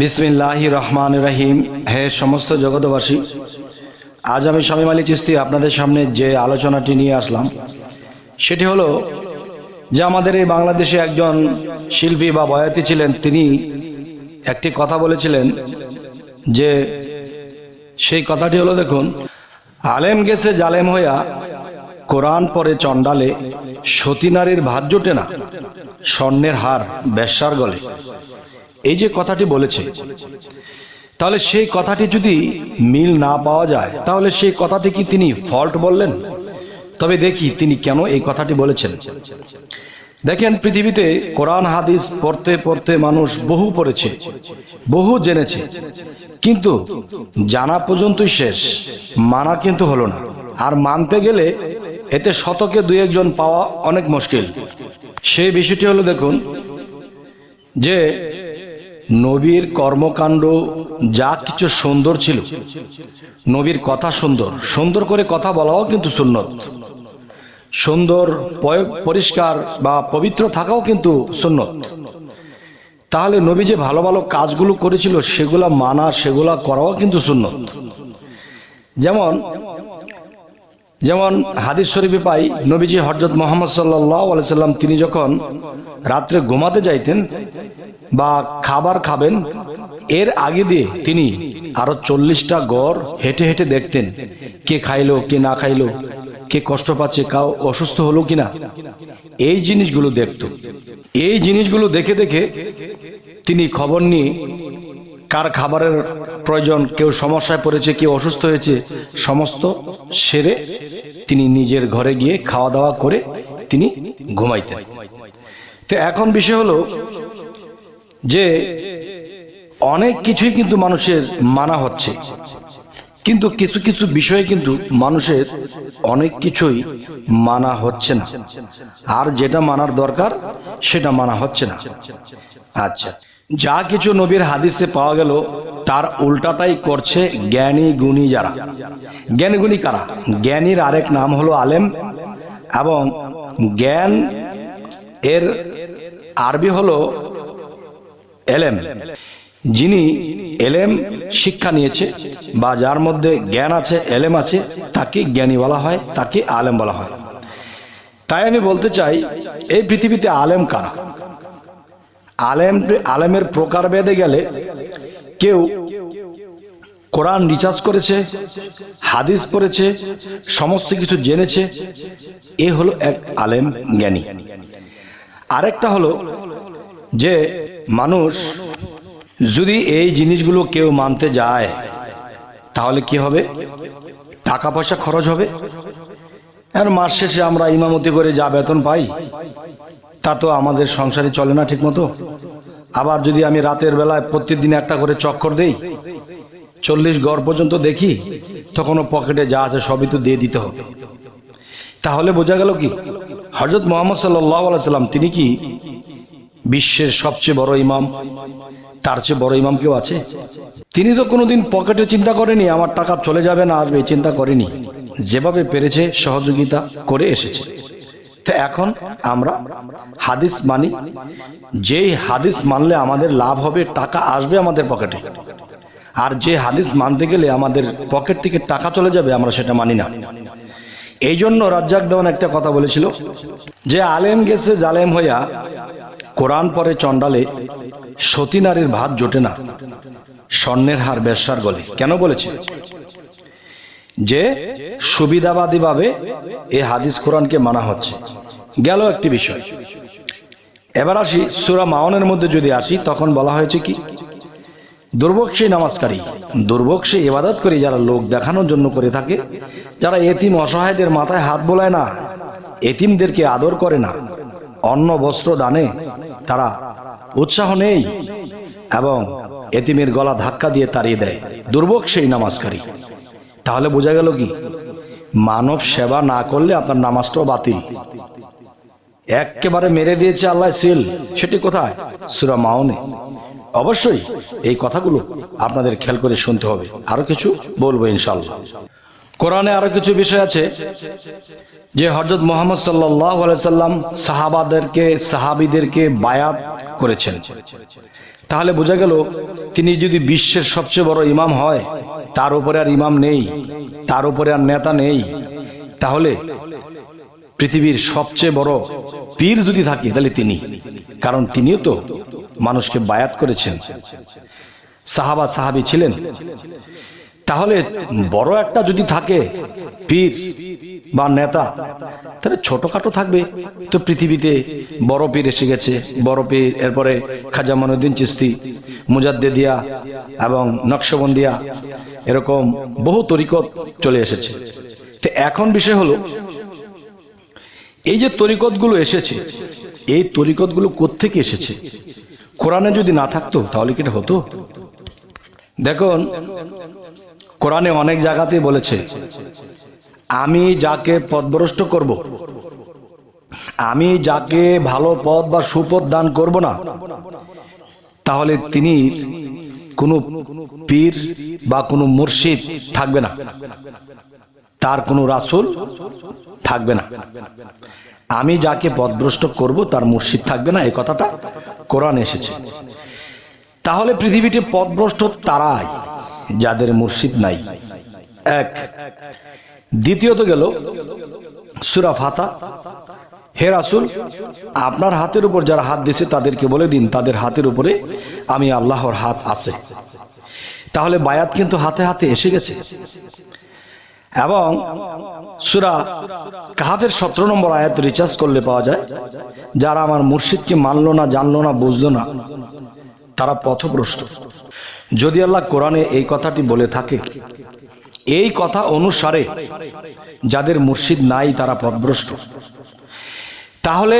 বিসমিল্লাহ রহমান রাহিম হে সমস্ত জগতবাসী আজ আমি স্বামী আলী চিস্তি আপনাদের সামনে যে আলোচনাটি নিয়ে আসলাম, সেটি হলো যে আমাদের এই বাংলাদেশে একজন শিল্পী বা বয়াতি ছিলেন, তিনি একটি কথা বলেছিলেন যে, সেই কথাটি হলো দেখুন, আলেম গেছে জালেম হইয়া কোরআন পরে চণ্ডালে সতী নারীর ভাত জোটে না, স্বর্ণের হার বেশ্যার গলে। এই যে কথাটি বলেছে, তাহলে সেই কথাটি যদি মিল না পাওয়া যায়, তাহলে সেই কথাটি কি তিনি ফল্ট বললেন? তবে দেখি তিনি কেন এই কথাটি বলেছেন। দেখেন, পৃথিবীতে কোরআন, হাদিস পড়তে পড়তে মানুষ বহু পড়েছে, বহু জেনেছে, কিন্তু জানা পর্যন্তই শেষ, মানা কিন্তু হলো না। আর মানতে গেলে এতে শতকে দুই একজন পাওয়া অনেক মুশকিল। সেই বিষয়টি হলো দেখুন যে নবীর কর্মকাণ্ড যা কিছু সুন্দর ছিল। নবীর কথা সুন্দর। সুন্দর করে কথা বলাও কিন্তু সুন্নত। সুন্দর পরিষ্কার বা পবিত্র থাকাও কিন্তু সুন্নত। তাহলে নবী যে ভালো ভালো কাজগুলো করেছিল, সেগুলা মানা, সেগুলা করাও কিন্তু সুন্নত। যেমন যেমন হাদিস শরীফে পাই, নবীজি হজরত মোহাম্মদ সাল্লাহ সাল্লাম, তিনি যখন রাত্রে ঘুমাতে যাইতেন বা খাবার খাবেন, এর আগে দিয়ে তিনি আরও চল্লিশটা গড় হেঁটে হেঁটে দেখতেন, কে খাইলো, কে না খাইলো, কে কষ্ট পাচ্ছে কাউ অসুস্থ হলো কিনা। এই জিনিসগুলো দেখত। এই জিনিসগুলো দেখে দেখে তিনি খবর নিয়ে, কার খাবারের প্রয়োজন, কেউ সমস্যায় পড়েছে, কেউ অসুস্থ হয়েছে, সমস্ত সেরে তিনি নিজের ঘরে গিয়ে খাওয়া দাওয়া করে তিনি ঘুমাইতেন। তো এখন বিষয় হলো যে অনেক কিছুই কিন্তু মানুষের মানা হচ্ছে। কিন্তু কিছু কিছু বিষয়ে কিন্তু মানুষের অনেক কিছুই মানা হচ্ছে না। আর যেটা মানার দরকার, সেটা মানা হচ্ছে না। আচ্ছা যা কিছু নবীর হাদিসে পাওয়া গেল, তার উল্টাটাই করছে জ্ঞানী গুণী যারা। জ্ঞানী গুণী কারা? জ্ঞানীর আরেক নাম হলো আলেম এবং জ্ঞান এর আরবি হলো এলেম। যিনি এলেম শিক্ষা নিয়েছে বা যার মধ্যে জ্ঞান আছে, এলেম আছে, তাকে জ্ঞানী বলা হয়, তাকে আলেম বলা হয়। তাই আমি বলতে চাই, এই পৃথিবীতে আলেম কারা? আলেম আলেমের প্রকার বেদে গেলে কেউ কোরআন রিচার্জ করেছে, হাদিস পড়েছে, সমস্ত কিছু জেনেছে, এ হলো এক আলেম জ্ঞানী। আরেকটা হলো যে মানুষ যদি এই জিনিসগুলো কেউ মানতে যায়, তাহলে কি হবে? টাকা পয়সা খরচ হবে। আর মাস শেষে আমরা ইমামতি করে যা বেতন পাই, তা তো আমাদের সংসারে চলে না ঠিক মতো আবার যদি আমি রাতের বেলায় প্রত্যেকদিন একটা করে চক্কর দেই, চল্লিশ গড় পর্যন্ত দেখি তখনও পকেটে যা আছে সবই তো দিয়ে দিতে হবে। তাহলে বোঝা গেল কি? হজরত মোহাম্মদ সাল্লাহ সাল্লাম তিনি কি বিশ্বের সবচেয়ে বড় ইমাম। তার চেয়ে বড় ইমাম কেউ আছে? তিনি তো কোনোদিন পকেটে চিন্তা করেনি, আমার টাকা চলে যাবে না আসবে চিন্তা করেনি। যেভাবে পেরেছে, সহযোগিতা করে এসেছে। তো এখন আমরা হাদিস মানি, যেই হাদিস মানলে আমাদের লাভ হবে, টাকা আসবে আমাদের পকেটে। আর যে হাদিস মানতে গেলে আমাদের পকেট থেকে টাকা চলে যাবে, আমরা সেটা মানি না। এই জন্য রাজ্জাক দেওয়ান একটা কথা বলেছিল, যে আলেম গেছে জালেম হইয়া কোরআন পরে চণ্ডালে সতী নারীর ভাত জোটে না। স্বর্ণের হার বেশ্যার গলে। কেন বলেছে? যে সুবিধাবাদী ভাবে এই হাদিস কোরআনকে মানা হচ্ছে। গেল একটি বিষয়। এবার আসি সুরা মাওনের মধ্যে যদি আসি, তখন বলা হয়েছে কি? দুর্ভোগ সেই নামাজকারী দুর্ভোগ সে ইবাদত করি যারা লোক দেখানোর জন্য করে থাকে, যারা এতিম অসহায়দের মাথায় হাত বোলায় না, এতিমদেরকে আদর করে না, অন্ন, বস্ত্র, দানে তারা উৎসাহ নেই এবং এতিমের গলা ধাক্কা দিয়ে তাড়িয়ে দেয়। দুর্ভোগ সেই নামাজকারী। তাহলে বোঝা গেল কি? মানব সেবা না করলে আপনার নামাজটাও বাতিল। একেবারে মেরে দিয়েছে আল্লাহ সিল। সেটি কোথায়? সুরা মাওনে অবশ্যই এই কথাগুলো আপনাদের খেয়াল করে শুনতে হবে। আরও কিছু বলব ইনশাল্লাহ কোরআনে আরও কিছু বিষয় আছে যে হজরত মোহাম্মদ সাল্লাম সাহাবাদেরকে, সাহাবিদেরকে বায়াত করেছেন। তাহলে বোঝা গেল তিনি যদি বিশ্বের সবচেয়ে বড় ইমাম হয়, তার উপরে আর ইমাম নেই, তার উপরে আর নেতা নেই, তাহলে পৃথিবীর সবচেয়ে বড় পীর যদি থাকে, তাহলে তিনি। কারণ তিনিও তো মানুষকে বায়াত করেছেন। সাহাবা, সাহাবি ছিলেন। তাহলে বড় একটা যদি থাকে পীর বা নেতা, তাহলে ছোটখাটো থাকবে। তো পৃথিবীতে বড় পীর এসে গেছে, বড় পীর, এরপরে খাজা মনুদ্দিন চিস্তি মুজাদ্দেদিয়া এবং নকশবন্দিয়া এরকম বহু তরিকত চলে এসেছে। তো এখন বিষয় হলো, এই যে তরিকতগুলো এসেছে, এই তরিকতগুলো কোত্থেকে এসেছে? কোরআনে যদি না থাকতো, তাহলে কি এটা হতো? দেখুন কোরআনে অনেক জায়গাতেই বলেছে, আমি যাকে পদভ্রষ্ট করব, আমি যাকে ভালো পদ বা সুপদ দান করব না, তাহলে তিনি কোনো পীর বা কোনো মুর্শিদ থাকবে না, তার কোনো রাসুল থাকবে না। আমি যাকে পদভ্রষ্ট করব, তার মুর্শিদ থাকবে না, এই কথাটা কোরআন এসেছে। তাহলে পৃথিবীতে পদভ্রষ্ট তারাই? যাদের মুর্শিদ নাই। এক, দ্বিতীয়ত গেল সুরা ফাতা। হে রাসুল, আপনার হাতের উপর যারা হাত দিছে তাদেরকে বলে দিন, তাদের হাতের উপরে আমি আল্লাহর হাত আছে। তাহলে বায়াত কিন্তু হাতে হাতে এসে গেছে। এবং সুরা কাহাফের সতেরো নম্বর আয়াত রিচার্জ করলে পাওয়া যায়, যারা আমার মুর্শিদকে মানলো না, জানলো না, বুঝলো না, তারা পথভ্রষ্ট। যদি আল্লাহ কোরআনে এই কথাটি বলে থাকে, এই কথা অনুসারে যাদের মুর্শিদ নাই তারা পথভ্রষ্ট তাহলে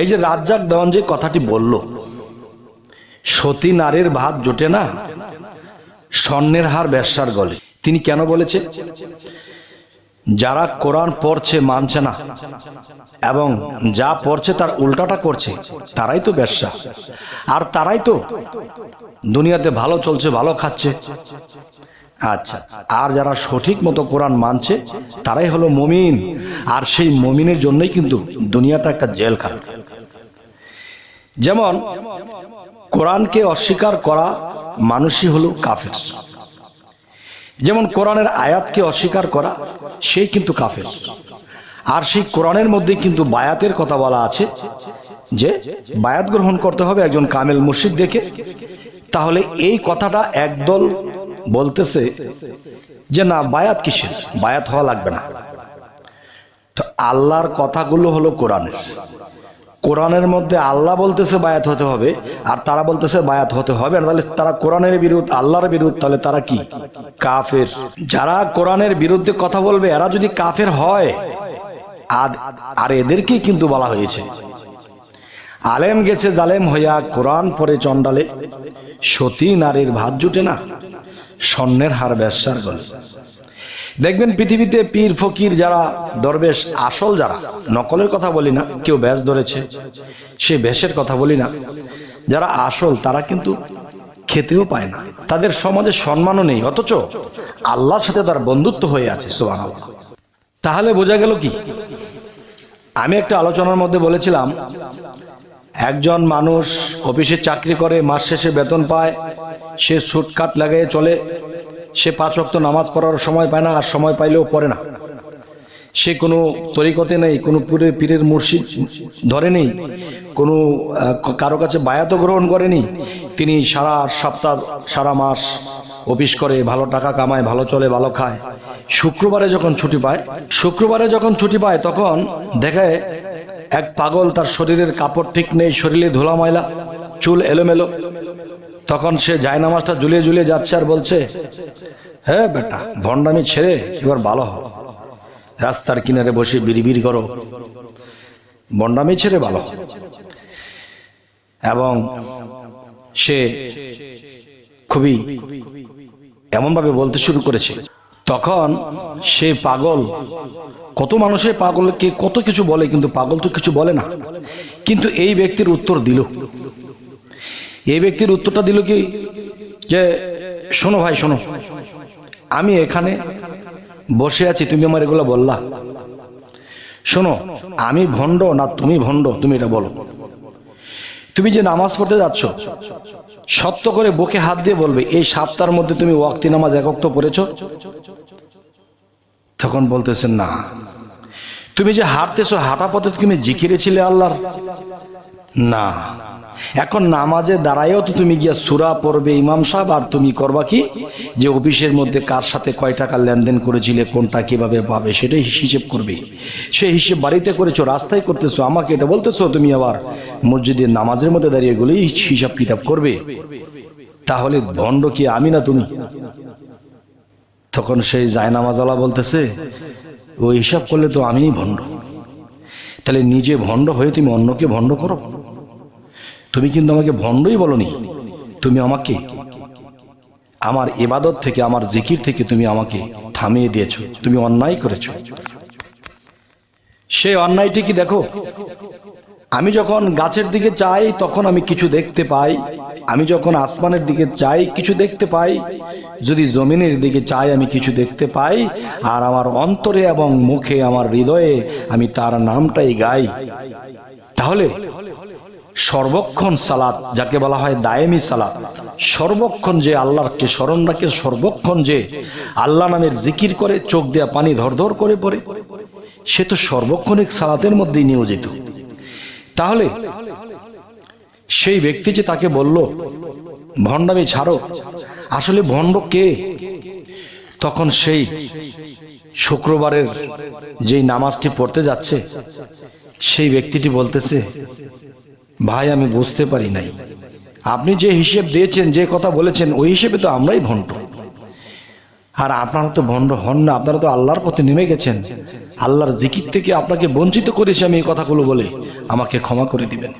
এই যে রাজ্জাক দেওয়ান যে কথাটি বলল, সতী নারীর ভাত জোটে না, স্বর্ণের হার ব্যবসার গলে। তিনি কেন বলেছে? যারা কোরআন পড়ছে মানছে না এবং যা পড়ছে তার উল্টাটা করছে, তারাই তো ব্যবসা। আর তারাই তো দুনিয়াতে ভালো চলছে, ভালো খাচ্ছে। আচ্ছা আর যারা সঠিক মতো কোরআন মানছে, তারাই হলো মমিন। আর সেই মমিনের জন্যই কিন্তু দুনিয়াটা একটা জেলখানা। যেমন, কোরআনকে অস্বীকার করা মানুষই হলো কাফের। যেমন কোরআনের আয়াতকে অস্বীকার করা, সেই কিন্তু কাফের। আর সেই কোরআনের মধ্যে কিন্তু বায়াতের কথা বলা আছে যে, বায়াত গ্রহণ করতে হবে একজন কামেল মুর্শিদ দেখে। তাহলে এই কথাটা একদল বলতেছে যে, না, বায়াত কিসের? বায়াত হওয়া লাগবে না। তো আল্লাহর কথাগুলো হলো কোরআনের। কোরআনের মধ্যে আল্লাহ বলতেছে বায়াত হতে হবে, আর তারা বলতেছে বায়াত হতে হবে না তাহলে তারা কোরআনের বিরুদ্ধ, আল্লাহর বিরুদ্ধ, তাহলে তারা কি? কাফের। যারা কোরআনের বিরুদ্ধে কথা বলবে, এরা যদি কাফের হয় আর আর এদেরকেই কিন্তু বলা হয়েছে। আলেম গেছে জালেম হইয়া কোরআন পরে চন্ডালে সতী নারীর ভাত জুটে না, স্বর্ণের হার ব্যবসার গলে। দেখবেন পৃথিবীতে পীর, ফকির যারা, দরবেশ আসল যারা, নকলের কথা বলি না, কেউ ব্যাস ধরেছে, সে ব্যাসের কথা বলি না, যারা আসল তারা কিন্তু খেতেও পায় না। তাদের সমাজে সম্মানও নেই, অথচ আল্লাহর সাথে তার বন্ধুত্ব হয়ে আছে সোহান তাহলে বোঝা গেল কি? আমি একটা আলোচনার মধ্যে বলেছিলাম, একজন মানুষ অফিসে চাকরি করে, মাস শেষে বেতন পায়, সে সুটকাট লাগিয়ে চলে সে পাঁচ অক্ত নামাজ পড়ার সময় পায় না, আর সময় পাইলেও পড়ে না। সে কোনো তরিকতে নেই, কোনো পীরের পীরের মুর্শিদ ধরে নেই, কোনো কারও কাছে বায়াতও গ্রহণ করেনি তিনি সারা সপ্তাহ, সারা মাস অফিস করে, ভালো টাকা কামায়, ভালো চলে, ভালো খায়। শুক্রবারে যখন ছুটি পায়, শুক্রবারে যখন ছুটি পায়, তখন দেখে এক পাগল তার শরীরের কাপড় ঠিক নেই, শরীরে ধুলা ময়লা চুল এলোমেলো। তখন সে জায়নামাজটা ঝুলিয়ে ঝুলিয়ে যাচ্ছে আর বলছে হ্যাঁ বেটা, ভণ্ডামি ছেড়ে এবার ভালো হও। রাস্তার কিনারে বসে বিড়বিড় করো। ভণ্ডামি ছেড়ে ভালো এবং সে খুবই এমনভাবে বলতে শুরু করেছে। তখন সে পাগল। কত মানুষের পাগলকে কত কিছু বলে, কিন্তু পাগল তো কিছু বলে না। কিন্তু এই ব্যক্তির উত্তর দিল। এই ব্যক্তির উত্তরটা দিল কি? যে, শোনো ভাই, শোনো। আমি এখানে বসে আছি, তুমি আমার এগুলো বললা। শোনো, আমি ভণ্ড না তুমি ভণ্ড, তুমি এটা বলো। তুমি যে নামাজ পড়তে যাচ্ছ, সত্য করে বুকে হাত দিয়ে বলবে, এই সপ্তাহের মধ্যে তুমি ওয়াক্তি নামাজ একক তো পড়েছ? তখন বলতেছেন না। তুমি যে হাঁটতেছো, হাঁটা পথে তুমি জিকিরে ছিলে আল্লাহর। না। এখন নামাজে দাঁড়ায়ও তো তুমি গিয়া সুরা পড়বে ইমাম সাহেব, আর তুমি করবা কি? যে অফিসের মধ্যে কার সাথে কয় টাকা লেনদেন করেছিলে, কোনটা কীভাবে পাবে, সেটাই হিসেব করবে। সেই হিসেব বাড়িতে করেছ, রাস্তায় করতেছো, আমাকে এটা বলতেছো তুমি আবার মসজিদের নামাজের মধ্যে দাঁড়িয়ে গেলেই হিসাব কিতাব করবে? তাহলে ভণ্ড কি আমি না তুমি? তখন সেই জায়নামাজওয়ালা বলতেছে, ওই হিসাব করলে তো আমিই ভণ্ড। তাহলে নিজে ভণ্ড হয়ে তুমি অন্যকে ভণ্ড করো? তুমি কিন্তু আমাকে ভণ্ডই বলনি। তুমি আমাকে, আমার এবাদত থেকে, আমার জিকির থেকে তুমি আমাকে থামিয়ে দিয়েছ। তুমি অন্যায় করেছ। সেই অন্যায়টি কি দেখো? আমি যখন গাছের দিকে চাই, তখন আমি কিছু দেখতে পাই। আমি যখন আসমানের দিকে চাই, কিছু দেখতে পাই। যদি জমিনের দিকে চাই, আমি কিছু দেখতে পাই। আর আমার অন্তরে এবং মুখে, আমার হৃদয়ে আমি তার নামটাই গাই। তাহলে সর্বক্ষণ সালাত, যাকে বলা হয় দায়েমি সালাত, সর্বক্ষণ যে আল্লাহকে স্মরণ রাখে, সর্বক্ষণ যে আল্লাহ নামের জিকির করে, চোখ দেয়া পানি ধরধর করে পড়ে, সে তো সর্বক্ষণিক সালাতের মধ্যেই নিয়োজিত। তাহলে সেই ব্যক্তি যে তাকে বলল, ভণ্ডামি ছাড়ো। আসলে ভণ্ড কে? তখন সেই শুক্রবারের যেই নামাজটি পড়তে যাচ্ছে, সেই ব্যক্তিটি বলতেছে, ভাই, আমি বুঝতে পারি নাই। আপনি যে হিসেব দিয়েছেন, যে কথা বলেছেন, ওই হিসেবে তো আমরাই ভণ্ড। আর আপনারা তো ভণ্ড হন না, আপনারা তো আল্লাহর পথে নেমে গেছেন। আল্লাহর জিকির থেকে আপনাকে বঞ্চিত করেছি আমি এই কথাগুলো বলে আমাকে ক্ষমা করে দিবেন।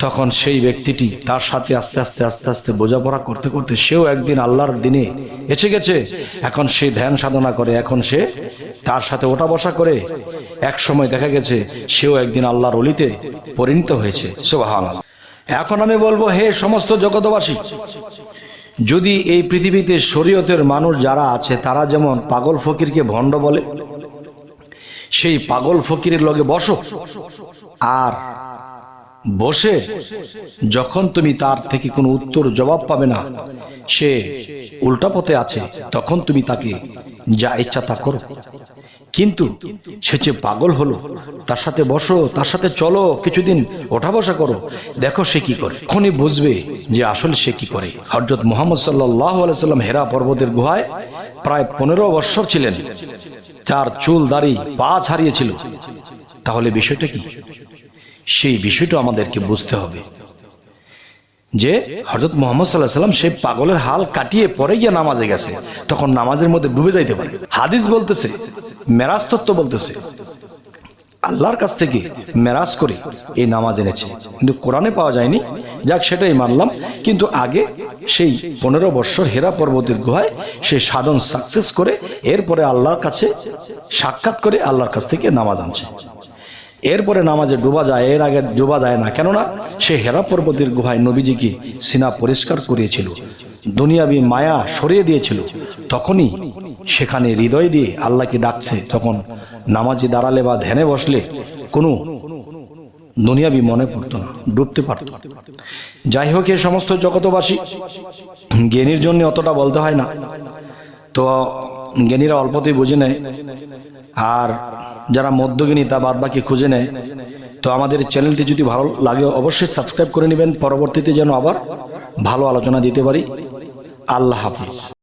তখন সেই ব্যক্তিটি তার সাথে আস্তে আস্তে আস্তে আস্তে বোঝাপড়া করতে করতে সেও একদিন আল্লাহর দিনে এসে গেছে। এখন সে ধ্যান সাধনা করে, এখন সে তার সাথে ওঠা বসা করে। এক সময় দেখা গেছে সেও একদিন আল্লাহর অলিতে পরিণত হয়েছে। সোহান এখন আমি বলব, হে সমস্ত জগতবাসী যদি এই পৃথিবীতে শরীয়তের মানুষ যারা আছে, তারা যেমন পাগল ফকিরকে ভণ্ড বলে, সেই পাগল ফকিরের লগে বসো। আর বসে যখন তুমি তার থেকে কোনো উত্তর জবাব পাবে না, সে উল্টা পথে আছে, তখন তুমি তাকে যা ইচ্ছা তা করো। কিন্তু সে যে পাগল হলো, তার সাথে বসো, তার সাথে চলো, কিছুদিন ওঠা বসা করো। দেখো সে কি করে। এখনই বুঝবে যে আসলে সে কি করে। হজরত মোহাম্মদ সাল্লাহ আলাইসাল্লাম হেরা পর্বতের গুহায় প্রায় পনেরো বৎসর ছিলেন। তার চুল, দাড়ি, পা ছাড়িয়েছিল। তাহলে বিষয়টা কি? সেই বিষয়টা আমাদেরকে বুঝতে হবে। যে হজরত মোহাম্মদ সাল্লাহ সাল্লাম সেই পাগলের হাল কাটিয়ে পরে গিয়ে নামাজে গেছে। তখন নামাজের মধ্যে ডুবে যাইতে পারে। হাদিস বলতেছে, মেরাজ তত্ত্ব বলতেছে, আল্লাহর কাছ থেকে মেরাজ করে এই নামাজ এনেছে। কিন্তু কোরআনে পাওয়া যায়নি। যাক, সেটাই মানলাম। কিন্তু আগে সেই পনেরো বৎসর হেরা পর্বতের গুহায় সে সাধন সাকসেস করে, এরপরে আল্লাহর কাছে সাক্ষাৎ করে আল্লাহর কাছ থেকে নামাজ আনছে। এরপরে নামাজে ডুবা যায়, এর আগে ডুবা যায় না। কেননা সে হেরা পর্বতের গুহায় নবীজিকে সিনা পরিষ্কার করিয়েছিল, দুনিয়াবি মায়া সরিয়ে দিয়েছিল। তখনই সেখানে হৃদয় দিয়ে আল্লাহকে ডাকছে, তখন নামাজে দাঁড়ালে বা ধ্যানে বসলে কোনো দুনিয়াবি মনে পড়তো না, ডুবতে পারত। যাই হোক, এ সমস্ত জগতবাসী, জ্ঞানীর জন্য অতটা বলতে হয় না। তো, জ্ঞানীরা অল্পতেই বুঝে নেয় আর যারা মধ্যগিনী তা বাদ বাকি খুঁজে নেয়, তো আমাদের চ্যানেলটি যদি ভালো লাগে অবশ্যই সাবস্ক্রাইব করে নেবেন। পরবর্তীতে যেন আবার ভালো আলোচনা দিতে পারি। আল্লাহ হাফিজ।